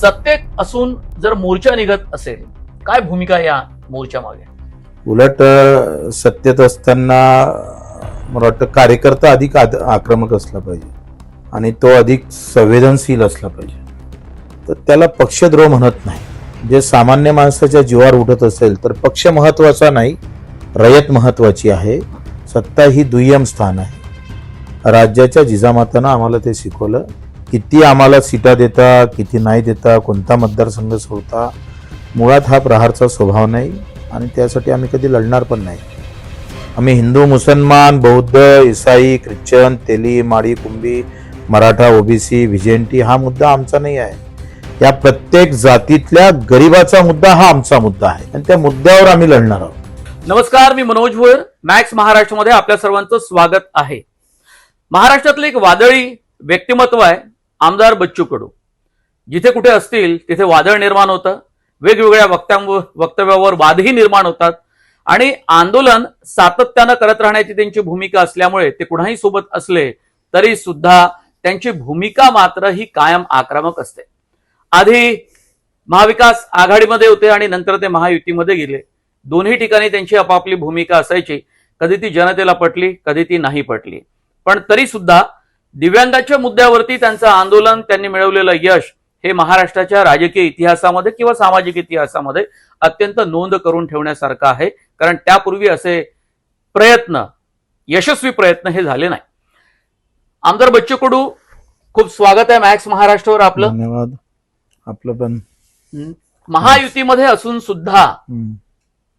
सत्तेत असून जर मोर्चा निघत असेल काय भूमिका या मोर्चा मागे? उलट सत्तेत असताना मला वाटतं कार्यकर्ता अधिक आद- आक्रमक असला पाहिजे. आणि तो अधिक संवेदनशील असला पाहिजे. तर त्याला पक्षद्रोह म्हणत नाही. जे सामान्य माणसाच्या जीवावर उठत असेल तर पक्ष महत्त्वाचा नाही रयत महत्वाची आहे. सत्ता ही दुय्यम स्थान आहे. राज्याच्या जिजामातानं आम्हाला ते शिकवलं. किती आम्हाला सीटा देता किती नाही देता कोणता मतदारसंघ सोडता मुळात हा प्रहारचा स्वभाव नाही आणि त्यासाठी आम्ही कधी लढणार पण नाही. आम्ही हिंदू मुसलमान बौद्ध इसाई ख्रिश्चन तेली माळी कुंभी मराठा ओबीसी व्हिजेंटी हा मुद्दा आमचा नाही आहे. या प्रत्येक जातीतल्या गरिबाचा मुद्दा हा आमचा मुद्दा आहे आणि त्या मुद्द्यावर आम्ही लढणार आहोत. नमस्कार मी मनोज भोयर. मॅक्स महाराष्ट्रामध्ये आपल्या सर्वांचं स्वागत आहे. महाराष्ट्रातलं एक वादळी व्यक्तिमत्व आहे. आमदार बच्चू कडू जिथे कुठे असतील तिथे वादळ निर्माण होतं. वेगवेगळ्या वक्त्यांवर वक्तव्यावर वादही निर्माण होतात. आणि आंदोलन सातत्यानं करत राहण्याची त्यांची भूमिका असल्यामुळे ते कुणाही सोबत असले तरी सुद्धा त्यांची भूमिका मात्र ही कायम आक्रमक असते. आधी महाविकास आघाडीमध्ये होते आणि नंतर ते महायुतीमध्ये गेले. दोन्ही ठिकाणी त्यांची आपापली भूमिका असायची. कधी ती जनतेला पटली कधी ती नाही पटली. पण तरी सुद्धा दिव्यांगाच्या मुद्द्यावरती त्यांचं आंदोलन त्यांनी मिळवलेलं यश हे महाराष्ट्राच्या राजकीय इतिहासामध्ये किंवा सामाजिक इतिहासामध्ये अत्यंत नोंद करून ठेवण्यासारखं आहे. कारण त्यापूर्वी असे प्रयत्न यशस्वी प्रयत्न हे झाले नाही. आमदार बच्चू कडू खूप स्वागत आहे मॅक्स महाराष्ट्रावर आपलं. धन्यवाद. आपलं पण. महायुतीमध्ये असून सुद्धा.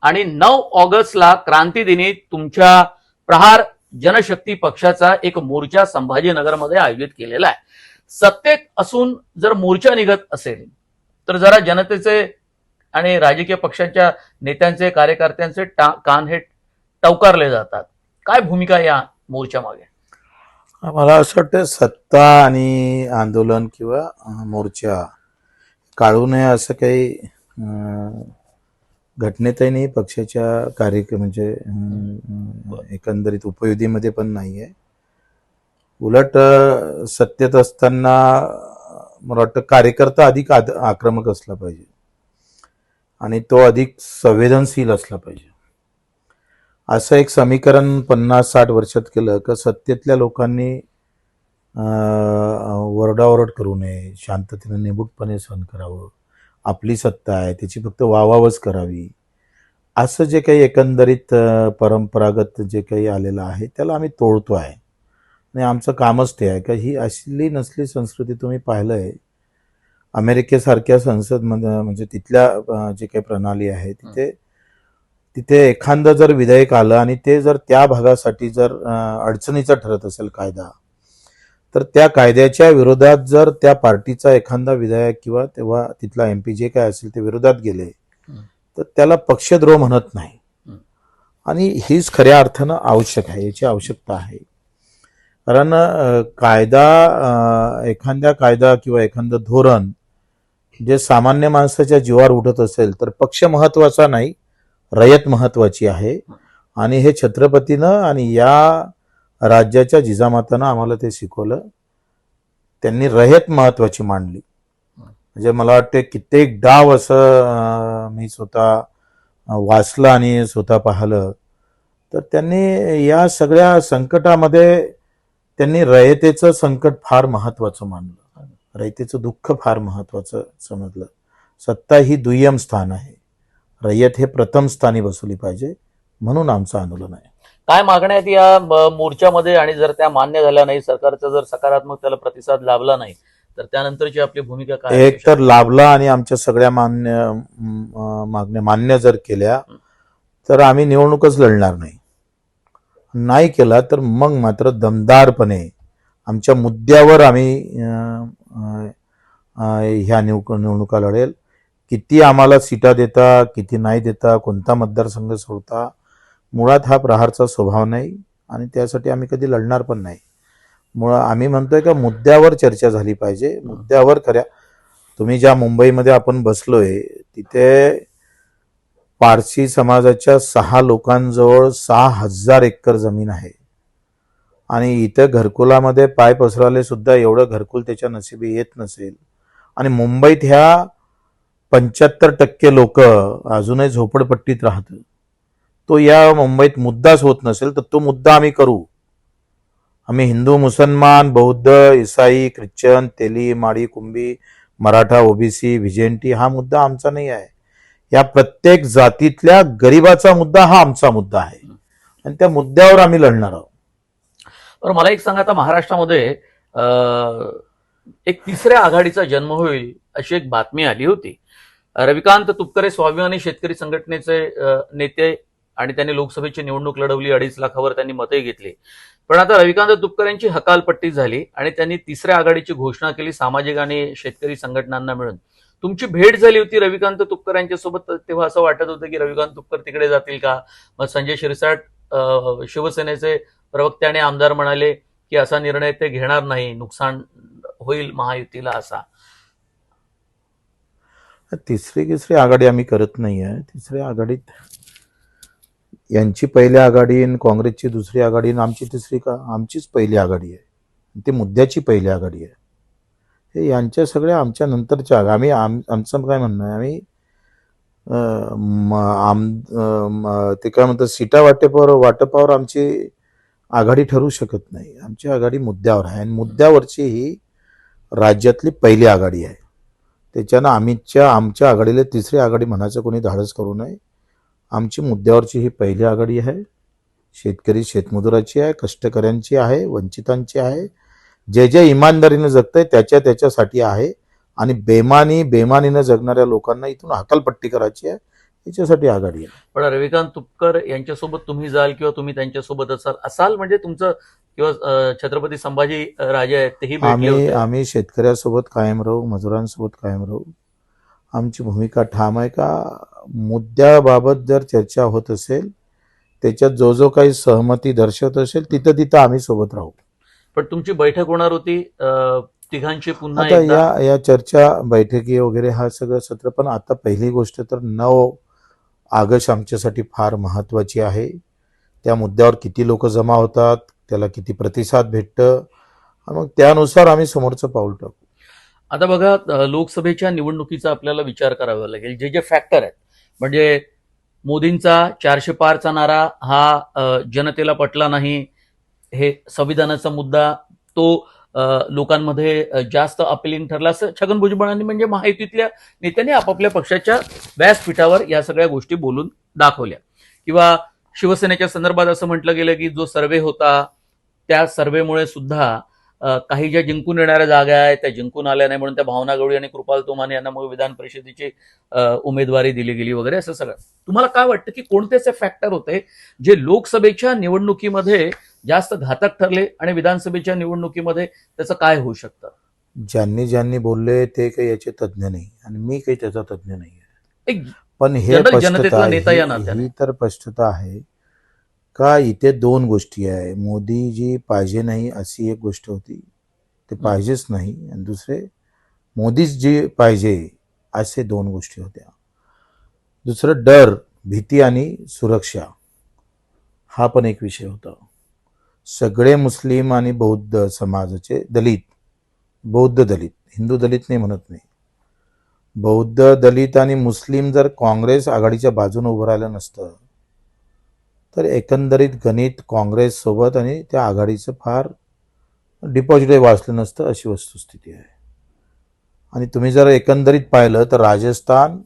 आणि नऊ ऑगस्टला क्रांती दिनी तुमच्या प्रहार जनशक्ती पक्षाचा एक मोर्चा संभाजीनगरमध्ये आयोजित केलेला आहे. सत्तेत असून जर मोर्चा निघत असेल तर जरा जनतेचे आणि राजकीय पक्षांच्या नेत्यांचे कार्यकर्त्यांचे टा- कान हे टवकारले जातात. काय भूमिका या मोर्चा मागे? मला असं वाटतं सत्ता आणि आंदोलन किंवा मोर्चा काढू नये असं काही अं, घटनेतही नाही पक्षाच्या कार्य म्हणजे एकंदरीत उपयुधीमध्ये पण नाही आहे उलट सत्तेत असताना मला वाटतं कार्यकर्ता अधिक आद- आक्रमक असला पाहिजे. आणि तो अधिक संवेदनशील असला पाहिजे. असं एक समीकरण पन्नास साठ वर्षात केलं का सत्तेतल्या लोकांनी वरडावरड करू नये शांततेने निमूटपणे सहन करावं. आपली सत्ता आहे त्याची फक्त वावावच करावी. असं जे काही एकंदरीत परंपरागत जे काही आलेलं आहे त्याला आम्ही तोडतो आहे. आणि आमचं कामच ते आहे. का ही असली नसली संस्कृती तुम्ही पाहिलं आहे अमेरिकेसारख्या संसदमध्ये म्हणजे तिथल्या जे काही प्रणाली आहे तिथे तिथे एखादं जर विधेयक आलं आणि ते जर त्या भागासाठी जर अडचणीचं ठरत असेल कायदा तर त्या कायद्याच्या विरोधात जर त्या पार्टीचा एखादा विधायक किंवा तेव्हा तिथला एम पी जे काय असेल ते विरोधात गेले. तर त्याला पक्षद्रोह म्हणत नाही. आणि हीच खऱ्या अर्थानं आवश्यक आहे याची आवश्यकता आहे कारण कायदा एखाद्या कायदा किंवा एखादं धोरण जे सामान्य माणसाच्या जीवावर उठत असेल तर पक्ष महत्त्वाचा नाही रयत महत्वाची आहे आणि हे छत्रपतीनं आणि या राज्याच्या जिजामातानं आम्हाला ते शिकवलं. त्यांनी रयत महत्वाची मांडली. म्हणजे मला वाटते कित्येक डाव असं मी स्वतः वाचलं आणि स्वतः पाहिलं. तर त्यांनी या सगळ्या संकटामध्ये त्यांनी रयतेचं संकट फार महत्वाचं मानलं. रयतेचं दुःख फार महत्वाचं समजलं. सत्ता ही दुय्यम स्थान आहे. रयत हे प्रथम स्थानी बसवली पाहिजे म्हणून आमचं आंदोलन आहे. काय मागण्या आहेत या मोर्चामध्ये? आणि जर त्या मान्य झाल्या नाही सरकारचा जर सकारात्मक त्याला प्रतिसाद लाभला नाही तर त्यानंतरची आपली भूमिका काय एक तर लाभला आणि आमच्या सगळ्या मान्य मागण्या मान्य जर केल्या तर आम्ही निवडणूकच लढणार नाही. नाही केला तर मग मात्र दमदारपणे आमच्या मुद्द्यावर आम्ही ह्या निव निवडणुका लढेल. किती आम्हाला सीटा देता किती नाही देता कोणता मतदारसंघ सोडता मुळात हा प्रहारचा स्वभाव नाही आणि त्यासाठी आम्ही कधी लढणार पण नाही. मुळा आम्ही म्हणतोय का मुद्द्यावर चर्चा झाली पाहिजे. मुद्द्यावर खऱ्या तुम्ही ज्या मुंबईमध्ये आपण बसलोय तिथे पारसी समाजाच्या सहा लोकांजवळ सहा हजार एकर जमीन आहे. आणि इथं घरकुलामध्ये पाय पसरवले सुद्धा एवढं घरकुल त्याच्या नशिबी येत नसेल. आणि मुंबईत ह्या पंच्याहत्तर टक्के लोक अजूनही झोपडपट्टीत राहतात. तो या मुंबईत मुद्दाच होत नसेल तर तो मुद्दा आम्ही करू. आम्ही हिंदू मुसलमान बौद्ध इसाई ख्रिश्चन तेली माळी कुंभी मराठा ओबीसी व्हिजेंटी हा मुद्दा आमचा नाही आहे. या प्रत्येक जातीतल्या गरिबाचा मुद्दा हा आमचा मुद्दा आहे. आणि त्या मुद्द्यावर आम्ही लढणार आहोत. तर मला एक सांगा आता महाराष्ट्रामध्ये एक तिसऱ्या आघाडीचा जन्म होईल अशी एक बातमी आली होती. रविकांत तुपकरे स्वाभिमानी शेतकरी संघटनेचे नेते आणि त्यांनी लोकसभेची निवडणूक लढवली अडीच लाखावर त्यांनी मते घेतली. पण आता रविकांत तुपकरेंची हकालपट्टी झाली आणि त्यांनी तिसऱ्या आघाडीची घोषणा केली सामाजिक आणि शेतकरी संघटनांना मिळून. तुमची भेट झाली होती रविकांत तुपकर यांच्यासोबत तेव्हा असं वाटत होतं की रविकांत तुपकर तिकडे जातील का? मग संजय शिरसाट शिवसेनेचे प्रवक्ते आणि आमदार म्हणाले की असा निर्णय ते घेणार नाही नुकसान होईल महायुतीला असा. तिसरी तिसरी आघाडी आम्ही करत नाही आहे तिसऱ्या आघाडीत यांची पहिली आघाडी आणि काँग्रेसची दुसरी आघाडी आणि आमची तिसरी का? आमचीच पहिली आघाडी आहे. ती मुद्द्याची पहिली आघाडी आहे. हे यांच्या सगळ्या आमच्या नंतरच्या आम्ही आम आमचं काय म्हणणं आहे? आम्ही आम ते काय म्हणतात? सीटा वाटेपावर वाटपावर आमची आघाडी ठरू शकत नाही. आमची आघाडी मुद्द्यावर आहे. आणि मुद्द्यावरची ही राज्यातली पहिली आघाडी आहे. त्याच्यानं आम्हीच्या आमच्या आघाडीला तिसरी आघाडी म्हणायचं कोणी धाडस करू नये. आमची मुद्द्यावरची ही पहिली आघाडी आहे. शेतकरी शेतमजुराची आहे कष्टकऱ्यांची आहे वंचितांची आहे. जे जे इमानदारीनं जगतंय त्याच्या त्याच्यासाठी आहे. आणि बेमानी बेमानीनं जगणाऱ्या लोकांना इथून हकालपट्टी करायची आहे याच्यासाठी आघाडी आहे. पण रविकांत तुपकर यांच्यासोबत तुम्ही जाल किंवा तुम्ही त्यांच्यासोबत असाल असाल म्हणजे तुमचं किंवा छत्रपती संभाजी राजे आहेत तेही आम्ही आम्ही शेतकऱ्यासोबत कायम राहू मजुरांसोबत कायम राहू. आमची भूमिका ठाम आहे का? मुद्द्याबाबत जर चर्चा होत असेल त्याच्यात जो जो काही सहमती दर्शवत असेल तिथं तिथं आम्ही सोबत राहू. पण तुमची बैठक होणार होती तिघांची पुन्हा आता एकदा? या या चर्चा बैठकी वगैरे हा सगळं सत्र पण आता पहिली गोष्ट तर नऊ ऑगस्ट आमच्यासाठी फार महत्वाची आहे. त्या मुद्द्यावर किती लोक जमा होतात त्याला किती प्रतिसाद भेटतं मग त्यानुसार आम्ही समोरचं पाऊल टाकू. आता बघा लोकसभेच्या निवडणुकीचा आपल्याला विचार करावा लागेल. जे जे फॅक्टर आहेत म्हणजे मोदींचा चारशे पारचा नारा हा जनतेला पटला नाही हे संविधानाचा मुद्दा तो लोकांमध्ये जास्त अपिलिंग ठरला. असं छगन भुजबळांनी म्हणजे महायुतीतल्या नेत्यांनी आपापल्या पक्षाच्या व्यासपीठावर या सगळ्या गोष्टी बोलून दाखवल्या. किंवा शिवसेनेच्या संदर्भात असं म्हटलं गेलं की जो सर्वे होता त्या सर्वेमुळे सुद्धा काही ज्या जिंकून येणाऱ्या जागा आहेत त्या जिंकून आल्या नाही म्हणून त्या भावना गवळी आणि कृपाल तोमाने यांना मग विधान परिषदेची उमेदवारी दिली गेली वगैरे असं सगळं. तुम्हाला काय वाटतं की कोणते असे फॅक्टर होते जे लोकसभेच्या निवडणुकीमध्ये जास्त घातक ठरले आणि विधानसभेच्या निवडणुकीमध्ये त्याचं काय होऊ शकतं? ज्यांनी ज्यांनी बोलले ते काही याचे तज्ज्ञ नाही आणि मी काही त्याचा तज्ज्ञ नाही पण. ही तर स्पष्टता आहे का इथे दोन गोष्टी आहे? मोदीजी पाहिजे नाही अशी एक गोष्ट होती. ते पाहिजेच नाही. आणि दुसरे मोदीच जे पाहिजे असे दोन गोष्टी होत्या. दुसरं डर भीती आणि सुरक्षा. हा पण एक विषय होता. सगळे मुस्लिम आणि बौद्ध समाजाचे दलित बौद्ध दलित हिंदू दलित नाही म्हणत नाही बौद्ध दलित आणि मुस्लिम जर काँग्रेस आघाडीच्या बाजूने उभं राहिलं नसतं तर एकंदरीत गणित काँग्रेस सोबत आणि त्या आघाडीचं फार डिपॉझिटही वाचलं नसतं अशी वस्तुस्थिती आहे. आणि तुम्ही जर एकंदरीत पाहिलं तर राजस्थान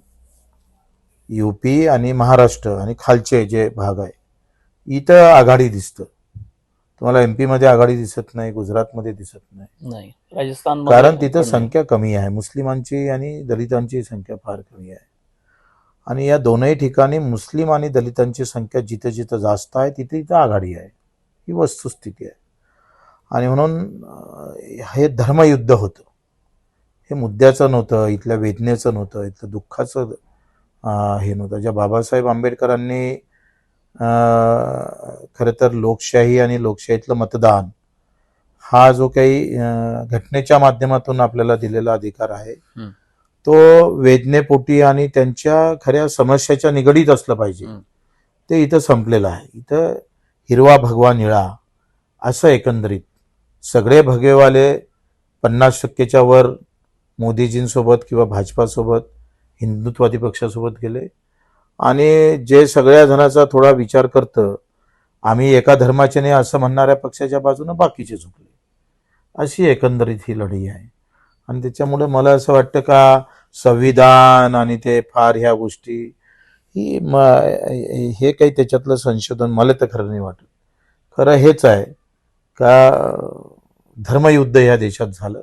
युपी आणि महाराष्ट्र आणि खालचे जे भाग आहे इथं आघाडी दिसतं. तुम्हाला एममध्ये आघाडी दिसत नाही गुजरातमध्ये दिसत नाही. नाही राजस्थान कारण तिथं संख्या कमी आहे. मुस्लिमांची आणि दलितांची संख्या फार कमी आहे. आणि या दोनही ठिकाणी मुस्लिम आणि दलितांची संख्या जिथे जिथं जास्त आहे तिथे तिथं आघाडी आहे. ही वस्तुस्थिती आहे. आणि म्हणून हे धर्मयुद्ध होतं. हे मुद्द्याचं नव्हतं इथल्या वेदनेचं नव्हतं इथलं दुःखाचं हे नव्हतं. ज्या बाबासाहेब आंबेडकरांनी खरं तर लोकशाही आणि लोकशाहीतलं मतदान हा जो काही घटनेच्या माध्यमातून आपल्याला दिलेला अधिकार आहे तो वेदनेपोटी आणि त्यांच्या खऱ्या समस्याच्या निगडीत असलं पाहिजे. ते इथं संपलेलं आहे. इथं हिरवा भगवा निळा असं एकंदरीत सगळे भगवेवाले पन्नास टक्केच्या वर मोदीजींसोबत किंवा भाजपासोबत हिंदुत्वादी पक्षासोबत गेले. आणि जे सगळ्या जणांचा थोडा विचार करतं आम्ही एका धर्माचे नाही असं म्हणणाऱ्या पक्षाच्या बाजूनं बाकीचे झुकले अशी एकंदरीत ही लढाई आहे. आणि त्याच्यामुळे मला असं वाटतं का संविधान आणि ते फार ह्या गोष्टी ही म हे काही त्याच्यातलं संशोधन मला तर खरं नाही वाटत. खरं हेच आहे का धर्मयुद्ध या देशात झालं.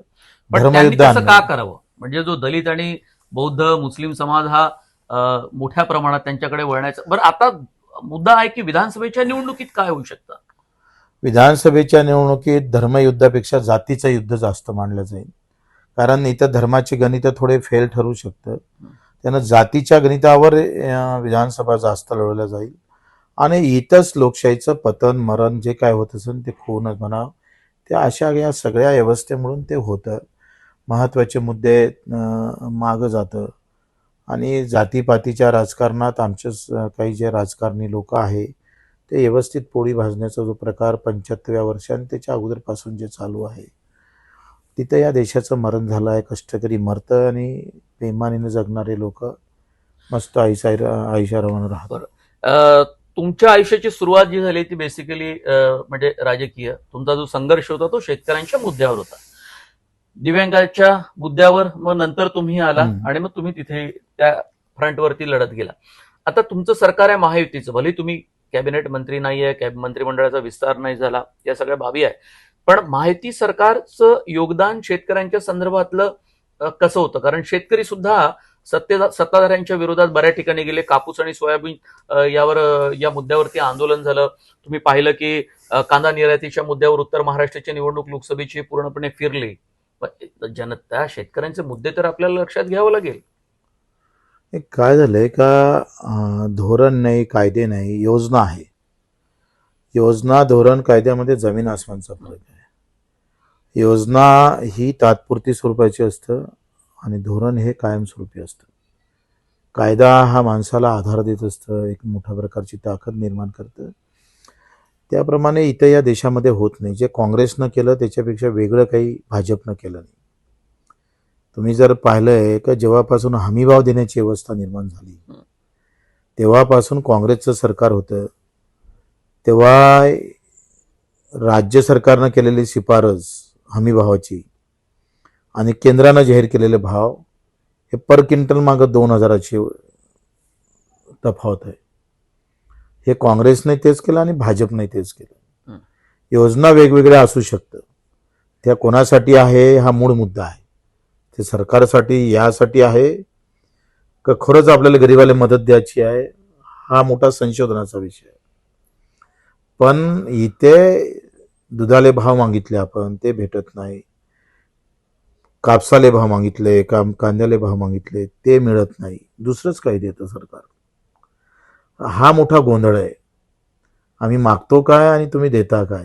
धर्मयुद्ध का. करावं? म्हणजे जो दलित आणि बौद्ध मुस्लिम समाज हा मोठ्या प्रमाणात त्यांच्याकडे वळण्याचा बरं आता मुद्दा आहे की विधानसभेच्या निवडणुकीत काय होऊ शकतं? विधानसभेच्या निवडणुकीत धर्मयुद्धापेक्षा जातीचं युद्ध जास्त मानलं जाईल. कारण इथं धर्माची गणितं थोडे फेल ठरू शकतं. त्यानं जातीच्या गणितावर विधानसभा जास्त लढवल्या जाईल. आणि इथंच लोकशाहीचं पतन मरण जे काय होत असेल ते खूनच म्हणा त्या अशा या सगळ्या व्यवस्थेमुळून ते होतं. महत्त्वाचे मुद्दे मागं जातं. आणि जातीपातीच्या राजकारणात आमचे काही जे राजकारणी लोक आहे ते व्यवस्थित पोळी भाजण्याचा जो प्रकार पंच्याहत्तव्या वर्षांनी त्याच्या अगोदरपासून जे चालू आहे तिथं या देशाचं मरण झालं आहे कष्टकरी मरतं आणि बेमानीनं जगणारे लोक मस्त आयुष्यारवानं राहतात. अं, तुमच्या आयुष्याची सुरुवात जी झाली ती बेसिकली म्हणजे राजकीय. तुमचा जो संघर्ष होता तो शेतकऱ्यांच्या मुद्द्यावर होता. दिव्यांगाच्या मुद्द्यावर मग नंतर तुम्ही आला. आणि मग तुम्ही तिथे त्या फ्रंटवरती लढत गेला. आता तुमचं सरकार आहे महायुतीचं. भले तुम्ही कॅबिनेट मंत्री नाहीये कॅब मंत्रिमंडळाचा विस्तार नाही झाला या सगळ्या बाबी आहे पण माहिती सरकारचं योगदान शेतकऱ्यांच्या संदर्भातलं कसं होतं? कारण शेतकरी सुद्धा सत्ते सत्ताधाऱ्यांच्या विरोधात बऱ्याच ठिकाणी गेले. कापूस आणि सोयाबीन यावर या मुद्द्यावरती आंदोलन झालं. तुम्ही पाहिलं की कांदा निर्यातीच्या मुद्द्यावर उत्तर महाराष्ट्राची निवडणूक लोकसभेची पूर्णपणे फिरली. पण जनता शेतकऱ्यांचे मुद्दे तर आपल्याला लक्षात घ्यावं लागेल. काय झालंय का धोरण नाही कायदे नाही योजना आहे. योजना धोरण कायद्यामध्ये जमीन आसमानचा फरक आहे. योजना ही तात्पुरती स्वरूपाची असतं आणि धोरण हे कायमस्वरूपी असतं. कायदा हा माणसाला आधार देत असतं एक मोठ्या प्रकारची ताकद निर्माण करतं. त्याप्रमाणे इथं या देशामध्ये होत नाही. जे काँग्रेसनं केलं त्याच्यापेक्षा वेगळं काही भाजपनं केलं नाही. तुम्ही जर पाहिलंय का जेव्हापासून हमीभाव देण्याची व्यवस्था निर्माण झाली तेव्हापासून काँग्रेसचं सरकार होतं. तेव्हा राज्य सरकारनं केलेली शिफारस हमीभावाची आणि केंद्रानं जाहीर केलेले भाव हे पर क्विंटल मागं दोन हजाराची तफावत आहे. हे काँग्रेसने तेच केलं आणि भाजपने तेच केलं. योजना वेगवेगळ्या असू शकतं. त्या कोणासाठी आहे हा मूळ मुद्दा आहे. ते सरकारसाठी यासाठी आहे का खरंच आपल्याला गरीबाला मदत द्यायची आहे हा मोठा संशोधनाचा विषय आहे. पण इथे दुधाले भाव मागितले आपण ते भेटत नाही. कापसाले भाव मागितले काम कांद्याले भाव मागितले ते मिळत नाही. दुसरंच काही देतं सरकार. हा मोठा गोंधळ आहे. आम्ही मागतो काय आणि तुम्ही देता काय?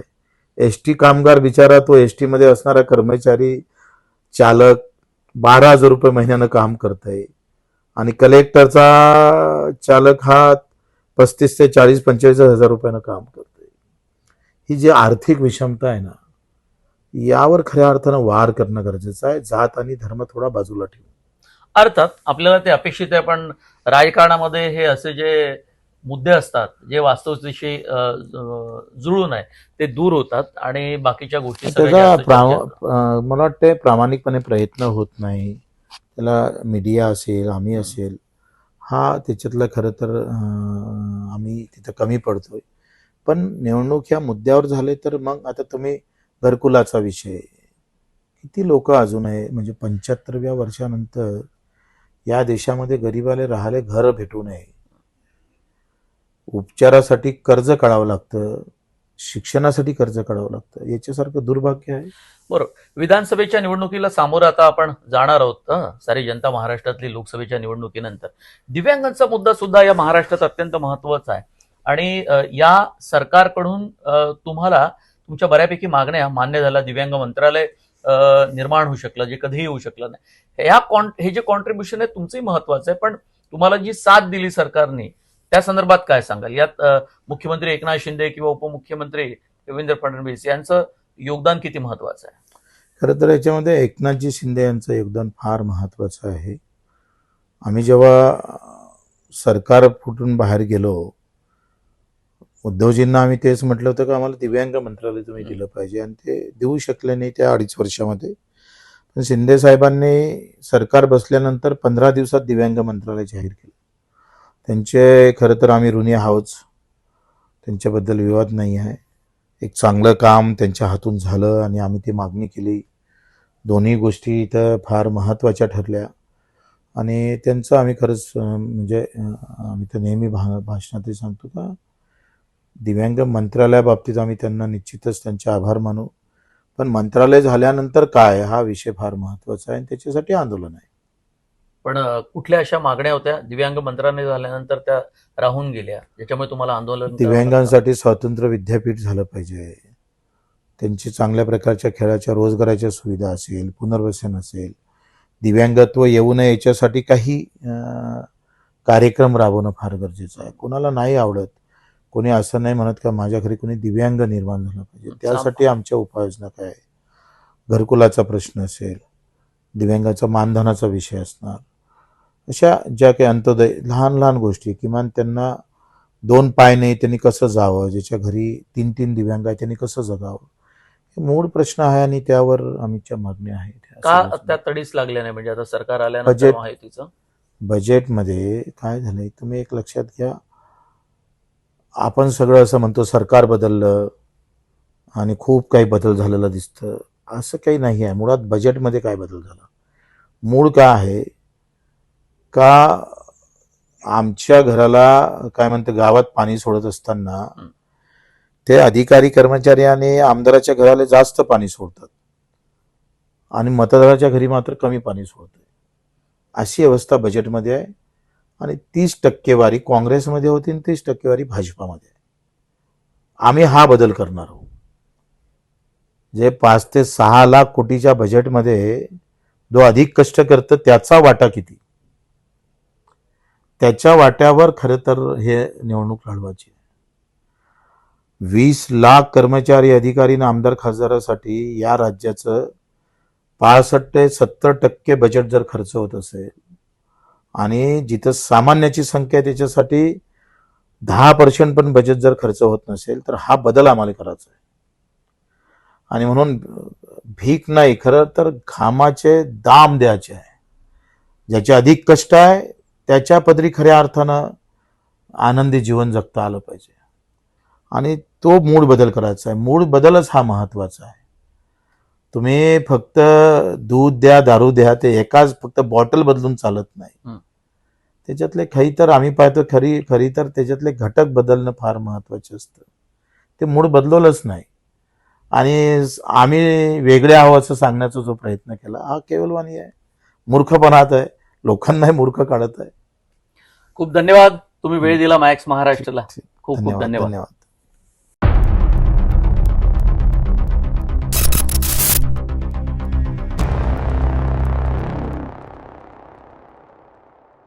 एस टी कामगार बिचारा तो एस टीमध्ये असणारा कर्मचारी चालक बारा हजार रुपये महिन्यानं काम करत आहे आणि कलेक्टरचा चालक हा पस्तीस ते चाळीस पंचेचाळीस हजार रुपयानं काम करतो ही जी आर्थिक विषमता आहे ना यावर खऱ्या अर्थानं वार करणं गरजेचं आहे. जात आणि धर्म थोडा बाजूला ठेवून. अर्थात आपल्याला ते अपेक्षित आहे पण राजकारणामध्ये हे असे जे मुद्दे असतात जे वास्तवतेशी जुळून आहे ते दूर होतात आणि बाकीच्या गोष्टी त्याचा मला वाटतं प्रामाणिकपणे प्रयत्न होत नाही. त्याला मीडिया असेल आम्ही असेल हा त्याच्यातलं खरं तर आम्ही तिथं कमी पडतोय. पण निवडणूक ह्या मुद्द्यावर झाले तर मग आता तुम्ही घरकुलाचा विषय. किती लोक अजून आहे? म्हणजे पंच्याहत्तरव्या वर्षानंतर या देशामध्ये गरीबाले राहायला घर भेटू नये. उपचारासाठी कर्ज काढावं लागतं. शिक्षणासाठी कर्ज काढावं लागतं. याच्यासारखं दुर्भाग्य आहे? विधानसभेच्या निवडणुकीला सामोरं आता आपण जाणार आहोत सारी जनता महाराष्ट्रातली लोकसभेच्या निवडणुकीनंतर. दिव्यांगांचा मुद्दा सुद्धा या महाराष्ट्रात अत्यंत महत्त्वाचा आहे. आणि या सरकारकडून तुम्हाला तुमच्या बऱ्यापैकी मागण्या मान्य झाल्या. दिव्यांग मंत्रालय निर्माण होऊ शकलं जे कधीही होऊ शकलं नाही. ह्या कॉन हे जे कॉन्ट्रीब्युशन आहे तुमचंही महत्वाचं आहे पण तुम्हाला जी साथ दिली सरकारने त्या संदर्भात काय सांगाल? यात मुख्यमंत्री एकनाथ शिंदे किंवा उपमुख्यमंत्री देवेंद्र फडणवीस यांचं योगदान किती महत्वाचं आहे? खरं तर याच्यामध्ये एकनाथजी शिंदे यांचं योगदान फार महत्त्वाचं आहे. आम्ही जेव्हा सरकार फुटून बाहेर गेलो उद्धवजींना आम्ही तेच म्हटलं होतं की आम्हाला दिव्यांग मंत्रालय तुम्ही दिलं पाहिजे आणि ते देऊ शकले नाही त्या अडीच वर्षामध्ये. पण शिंदे साहेबांनी सरकार बसल्यानंतर पंधरा दिवसात दिव्यांग मंत्रालय जाहीर केलं. त्यांचे खरं तर आम्ही ऋणी आहोत. त्यांच्याबद्दल विवाद नाही आहे. एक चांगलं काम त्यांच्या हातून झालं आणि आम्ही ती मागणी केली. दोन्ही गोष्टी इथं फार महत्त्वाच्या ठरल्या. आणि त्यांचं आम्ही खरंच म्हणजे आम्ही तर नेहमी भा भाषणातही सांगतो का दिव्यांग मंत्रालयाबाबतीत आम्ही त्यांना निश्चितच त्यांचे आभार मानू. पण मंत्रालय झाल्यानंतर काय? हा विषय फार महत्त्वाचा आहे आणि त्याच्यासाठी आंदोलन आहे. पण कुठल्या अशा मागण्या होत्या? दिव्यांग मंत्रालय झाल्यानंतर त्या राहून गेल्या ज्याच्यामुळे तुम्हाला आंदोलन? दिव्यांगांसाठी स्वतंत्र विद्यापीठ झालं पाहिजे. त्यांची चांगल्या प्रकारच्या खेळाच्या रोजगाराच्या सुविधा असेल पुनर्वसन असेल. दिव्यांगत्व येऊ नये याच्यासाठी काही कार्यक्रम राबवणं फार गरजेचं आहे. कोणाला नाही आवडत कोणी असं नाही म्हणत का माझ्या घरी कोणी दिव्यांग निर्माण झालं पाहिजे. त्यासाठी आमच्या उपाययोजना काय आहे? घरकुलाचा प्रश्न असेल दिव्यांगाचा मानधनाचा विषय असणार अशा ज्या काही अंत्योदय लहान लहान गोष्टी किमान त्यांना दोन पाय नाही त्यांनी कसं जावं? ज्याच्या घरी तीन तीन दिव्यांग आहे त्यांनी कसं जगावं? हे मूळ प्रश्न आहे आणि त्यावर आमच्या मागण्या आहेत का त्या तडीच लागल्या नाही? म्हणजे आता सरकार आल्यानंतर बजेट- बजेटमध्ये काय झालंय? तुम्ही एक लक्षात घ्या. आपण सगळं असं म्हणतो सरकार बदललं आणि खूप काही बदल झालेलं दिसतं. असं काही नाही आहे. मुळात बजेटमध्ये काय बदल झाला? मूळ काय आहे? का आमच्या घराला काय म्हणते गावात पाणी सोडत असताना. ते अधिकारी कर्मचारी आणि आमदाराच्या घराला जास्त पाणी सोडतात आणि मतदाराच्या घरी मात्र कमी पाणी सोडतात अशी अवस्था बजेटमध्ये आहे. आणि तीस टक्केवारी काँग्रेसमध्ये होती आणि तीस टक्केवारी भाजपामध्ये. आम्ही हा बदल करणार आहोत. जे पाच ते सहा लाख कोटीच्या बजेटमध्ये जो अधिक कष्ट करतं त्याचा वाटा किती? त्याच्या वाट्यावर खरं तर हे निवडणूक लढवायची वीस लाख कर्मचारी अधिकारी आणि आमदार खासदारासाठी या राज्याचं पासष्ट ते सत्तर टक्के बजेट जर खर्च होत असेल आणि जिथं सामान्याची संख्या आहे त्याच्यासाठी दहा पर्सेंट पण बजेट जर खर्च होत नसेल तर हा बदल आम्हाला करायचा आहे. आणि म्हणून भीक नाही खरं तर घामाचे दाम द्यायचे आहे. ज्याचे अधिक कष्ट आहे त्याच्या पदरी खऱ्या अर्थानं आनंदी जीवन जगता आलं पाहिजे. आणि तो मूळ बदल करायचा आहे. मूळ बदलच हा महत्त्वाचा आहे. तुम्ही फक्त दूध द्या दारू द्या ते एकाच फक्त बॉटल बदलून चालत नाही. त्याच्यातले काही तर आम्ही पाहतो खरी खरी तर त्याच्यातले घटक बदलणं फार महत्त्वाचे असतं. ते मूळ बदलवलंच नाही. आणि आम्ही वेगळे आहोत असं सांगण्याचा जो प्रयत्न केला हा केवलवाणी आहे. मूर्खपणात आहे. लोकांनाही मूर्ख काढत आहे. खूप धन्यवाद. तुम्ही वेळ दिला मॅक्स महाराष्ट्राला. खूप खूप धन्यवाद.